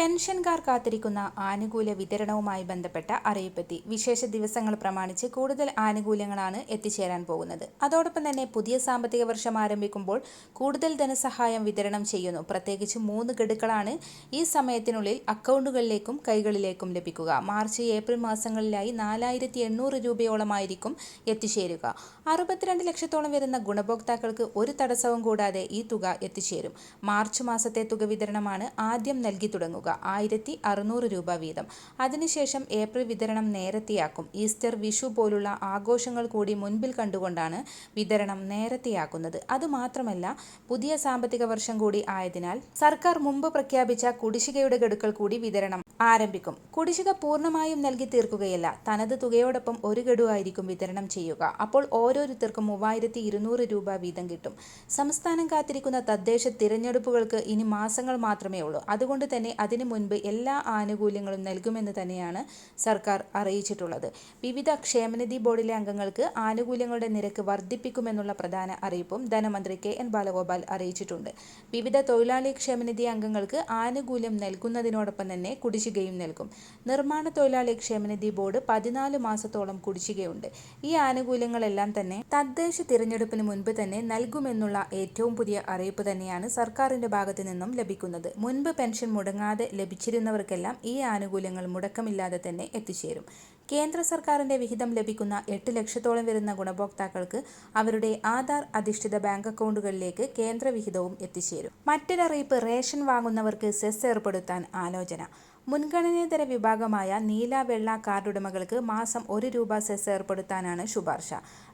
പെൻഷൻകാർ കാത്തിരിക്കുന്ന ആനുകൂല്യ വിതരണവുമായി ബന്ധപ്പെട്ട അറിയിപ്പെത്തി. വിശേഷ ദിവസങ്ങൾ പ്രമാണിച്ച് കൂടുതൽ ആനുകൂല്യങ്ങളാണ് എത്തിച്ചേരാൻ പോകുന്നത്. അതോടൊപ്പം തന്നെ പുതിയ സാമ്പത്തിക വർഷം ആരംഭിക്കുമ്പോൾ കൂടുതൽ ധനസഹായം വിതരണം ചെയ്യുന്നു. പ്രത്യേകിച്ച് മൂന്ന് ഗഡുക്കളാണ് ഈ സമയത്തിനുള്ളിൽ അക്കൗണ്ടുകളിലേക്കും കൈകളിലേക്കും ലഭിക്കുക. മാർച്ച് ഏപ്രിൽ മാസങ്ങളിലായി നാലായിരത്തി എണ്ണൂറ് രൂപയോളമായിരിക്കും എത്തിച്ചേരുക. അറുപത്തിരണ്ട് ലക്ഷത്തോളം വരുന്ന ഗുണഭോക്താക്കൾക്ക് ഒരു തടസ്സവും കൂടാതെ ഈ തുക എത്തിച്ചേരും. മാർച്ച് മാസത്തെ തുക വിതരണമാണ് ആദ്യം നൽകി തുടങ്ങുക. ആയിരത്തി അറുന്നൂറ് രൂപ വീതം. അതിനുശേഷം ഏപ്രിൽ വിതരണം നേരത്തെയാക്കും. ഈസ്റ്റർ വിഷു പോലുള്ള ആഘോഷങ്ങൾ കൂടി മുൻപിൽ കണ്ടുകൊണ്ടാണ് വിതരണം നേരത്തെയാക്കുന്നത്. അതുമാത്രമല്ല പുതിയ സാമ്പത്തിക വർഷം കൂടി ആയതിനാൽ സർക്കാർ മുമ്പ് പ്രഖ്യാപിച്ച കുടിശ്ശികയുടെ ഗഡുക്കൾ കൂടി വിതരണം ആരംഭിക്കും. കുടിശ്ശിക പൂർണമായും നൽകി തീർക്കുകയല്ല തനത് തുകയോടൊപ്പം ഒരു ഗഡു ആയിരിക്കും വിതരണം ചെയ്യുക. അപ്പോൾ ഓരോരുത്തർക്കും മൂവായിരത്തി ഇരുന്നൂറ് രൂപ വീതം കിട്ടും. സംസ്ഥാനം കാത്തിരിക്കുന്ന തദ്ദേശ തിരഞ്ഞെടുപ്പുകൾക്ക് ഇനി മാസങ്ങൾ മാത്രമേ ഉള്ളൂ. അതുകൊണ്ട് തന്നെ അതിനു മുൻപ് എല്ലാ ആനുകൂല്യങ്ങളും നൽകുമെന്ന് തന്നെയാണ് സർക്കാർ അറിയിച്ചിട്ടുള്ളത്. വിവിധ ക്ഷേമനിധി ബോർഡിലെ അംഗങ്ങൾക്ക് ആനുകൂല്യങ്ങളുടെ നിരക്ക് വർദ്ധിപ്പിക്കുമെന്നുള്ള പ്രധാന അറിയിപ്പും ധനമന്ത്രി കെ എൻ ബാലഗോപാൽ അറിയിച്ചിട്ടുണ്ട്. വിവിധ തൊഴിലാളി ക്ഷേമനിധി അംഗങ്ങൾക്ക് ആനുകൂല്യം നൽകുന്നതിനോടൊപ്പം തന്നെ കുടിശ്ശികയും നൽകും. നിർമ്മാണ തൊഴിലാളി ക്ഷേമനിധി ബോർഡ് പതിനാല് മാസത്തോളം കുടിശ്ശികയുണ്ട്. ഈ ആനുകൂല്യങ്ങളെല്ലാം തന്നെ തദ്ദേശ തിരഞ്ഞെടുപ്പിന് മുൻപ് തന്നെ നൽകുമെന്നുള്ള ഏറ്റവും പുതിയ അറിയിപ്പ് തന്നെയാണ് സർക്കാരിന്റെ ഭാഗത്തു നിന്നും ലഭിക്കുന്നത്. മുൻപ് പെൻഷൻ മുടങ്ങാതെ ലഭിച്ചിരുന്നവർക്കെല്ലാം ഈ ആനുകൂല്യങ്ങൾ മുടക്കമില്ലാതെ തന്നെ എത്തിച്ചേരും. കേന്ദ്ര സർക്കാരിന്റെ വിഹിതം ലഭിക്കുന്ന എട്ട് ലക്ഷത്തോളം വരുന്ന ഗുണഭോക്താക്കൾക്ക് അവരുടെ ആധാർ അധിഷ്ഠിത ബാങ്ക് അക്കൗണ്ടുകളിലേക്ക് കേന്ദ്ര വിഹിതവും എത്തിച്ചേരും. മറ്റൊരറിയിപ്പ് റേഷൻ വാങ്ങുന്നവർക്ക് സെസ് ഏർപ്പെടുത്താൻ ആലോചന. മുൻഗണനേതര വിഭാഗമായ നീല വെള്ള കാർഡുടമകൾക്ക് മാസം ഒരു രൂപ സെസ് ഏർപ്പെടുത്താനാണ് ശുപാർശ.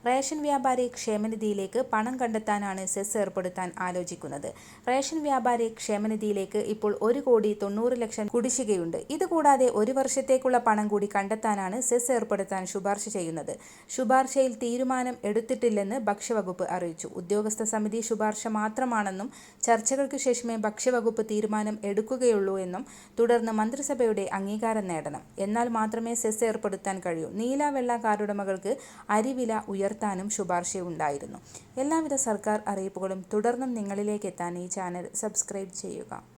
റേഷൻ വ്യാപാരി ക്ഷേമനിധിയിലേക്ക് പണം കണ്ടെത്താനാണ് സെസ് ഏർപ്പെടുത്താൻ ആലോചിക്കുന്നത്. റേഷൻ വ്യാപാരി ക്ഷേമനിധിയിലേക്ക് ഇപ്പോൾ ഒരു കോടി തൊണ്ണൂറ് ലക്ഷം കുടിശ്ശികയുണ്ട്. ഇതുകൂടാതെ ഒരു വർഷത്തേക്കുള്ള പണം കൂടി കണ്ടെത്താനാണ് സെസ് ഏർപ്പെടുത്താൻ ശുപാർശ ചെയ്യുന്നത്. ശുപാർശയിൽ തീരുമാനം എടുത്തിട്ടില്ലെന്ന് ഭക്ഷ്യവകുപ്പ് അറിയിച്ചു. ഉദ്യോഗസ്ഥ സമിതി ശുപാർശ മാത്രമാണെന്നും ചർച്ചകൾക്ക് ശേഷമേ ഭക്ഷ്യവകുപ്പ് തീരുമാനം എടുക്കുകയുള്ളൂ എന്നും തുടർന്ന് മന്ത്രിസഭയുടെ അംഗീകാരം നേടണം. എന്നാൽ മാത്രമേ സെസ് ഏർപ്പെടുത്താൻ കഴിയൂ. നീല വെള്ള കാർഡുടമകൾക്ക് അരിവില ഉയർത്താനും ശുപാർശയുണ്ടായിരുന്നു. എല്ലാവിധ സർക്കാർ അറിയിപ്പുകളും തുടർന്നും നിങ്ങളിലേക്ക് എത്താൻ ഈ ചാനൽ സബ്സ്ക്രൈബ് ചെയ്യുക.